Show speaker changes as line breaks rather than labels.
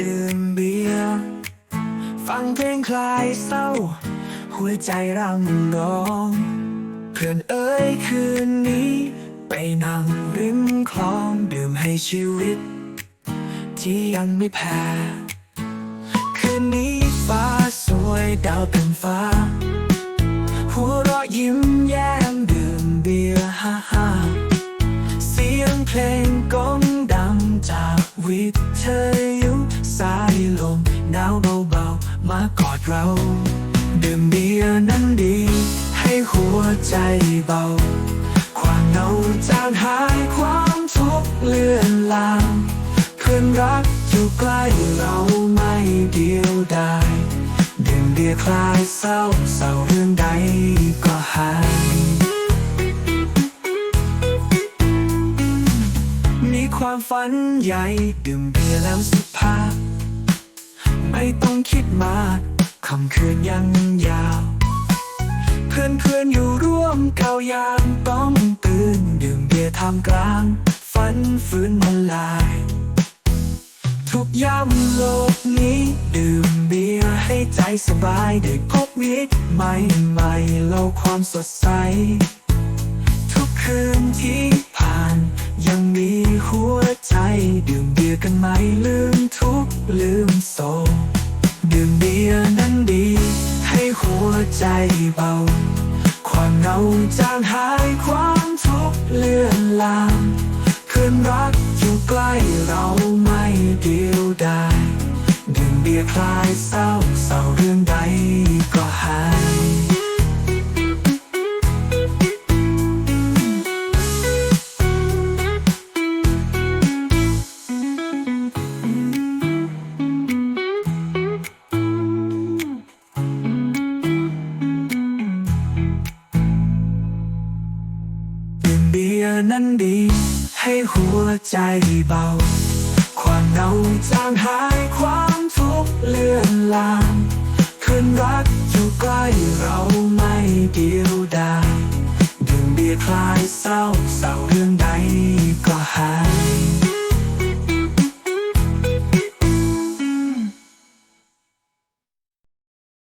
ดื่มเบียร์ฟังเพลงคลายเศร้า หัวใจร่ำร้อง เพื่อนเอ้ยคืนนี้ ไปนั่งริมคลองดื่มให้ชีวิต ที่ยังไม่แพ้คืนนี้ฟ้าสวยดาวเต็มฟ้า หัวเราะยิ้มแย้มดื่มเบียร์ฮ่าฮ่าเสียงเพลง วิทยุสายลมหนาวเบาๆ มากอดเรา ดื่มเบียร์นั้นดี ให้หัวใจเบา ความเหงาจางหายความทุกข์เลือนลางเพื่อนรักอยู่ใกล้เราไม่เดียวดายดื่มเบียร์คลายเศร้าเศร้าเรื่องใด มีความฝันใหญ่ ดื่มเบียร์แล้วสุภาพ ไม่ต้องคิดมากคำคืนยังยาว เพื่อนเพื่อนอยู่ร่วมเก่ายามต้องตื่น ดื่มเบียร์ท่ามกลาง ฝันฟื้นมาลาย ทุกยามโลกนี้ ดื่มเบียร์ให้ใจสบายได้พบมิตรใหม่ใหม่ๆเล่าความสดใส ทุกคืนที่ผ่านยังมี ใจ ดื่มเบียร์กันไหมลืมทุกลืมโศกดื่มเบียร์นั้นดี ให้หัวใจเบา ความเหงาจางหายความทุกข์เลือนลางเพื่อนรักอยู่ใกล้เราไม่เดียวดายดื่มเบียร์คลายเศร้า เบียร์นั้นดี ให้หัวใจเบา ความเหงาจางหายความทุกข์เลือนลางคืนรักอยู่ใกล้เราไม่เดียวดายดื่มเบียร์คลายเศร้าเศร้าเรื่องใดก็หาย